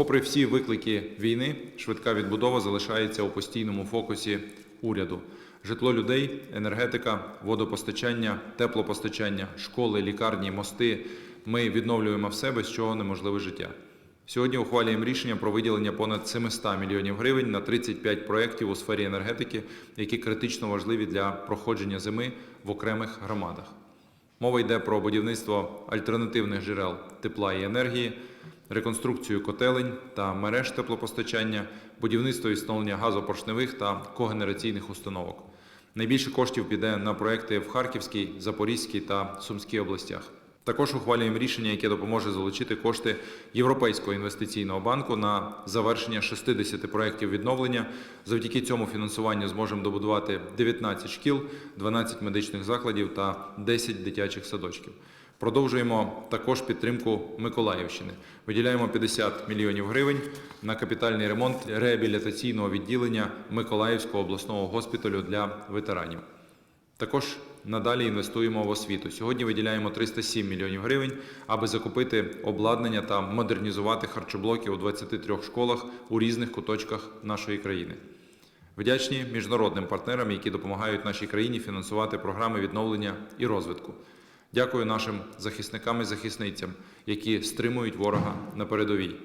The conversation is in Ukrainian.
Попри всі виклики війни, швидка відбудова залишається у постійному фокусі уряду. Житло людей, енергетика, водопостачання, теплопостачання, школи, лікарні, мости. Ми відновлюємо все, без чого неможливе життя. Сьогодні ухвалюємо рішення про виділення понад 700 мільйонів гривень на 35 проєктів у сфері енергетики, які критично важливі для проходження зими в окремих громадах. Мова йде про будівництво альтернативних джерел тепла і енергії, реконструкцію котелень та мереж теплопостачання, будівництво і встановлення газопоршневих та когенераційних установок. Найбільше коштів піде на проекти в Харківській, Запорізькій та Сумській областях. Також ухвалюємо рішення, яке допоможе залучити кошти Європейського інвестиційного банку на завершення 60 проєктів відновлення. Завдяки цьому фінансуванню зможемо добудувати 19 шкіл, 12 медичних закладів та 10 дитячих садочків. Продовжуємо також підтримку Миколаївщини. Виділяємо 50 мільйонів гривень на капітальний ремонт реабілітаційного відділення Миколаївського обласного госпіталю для ветеранів. Також надалі інвестуємо в освіту. Сьогодні виділяємо 307 мільйонів гривень, аби закупити обладнання та модернізувати харчоблоки у 23 школах у різних куточках нашої країни. Вдячні міжнародним партнерам, які допомагають нашій країні фінансувати програми відновлення і розвитку. Дякую нашим захисникам і захисницям, які стримують ворога на передовій.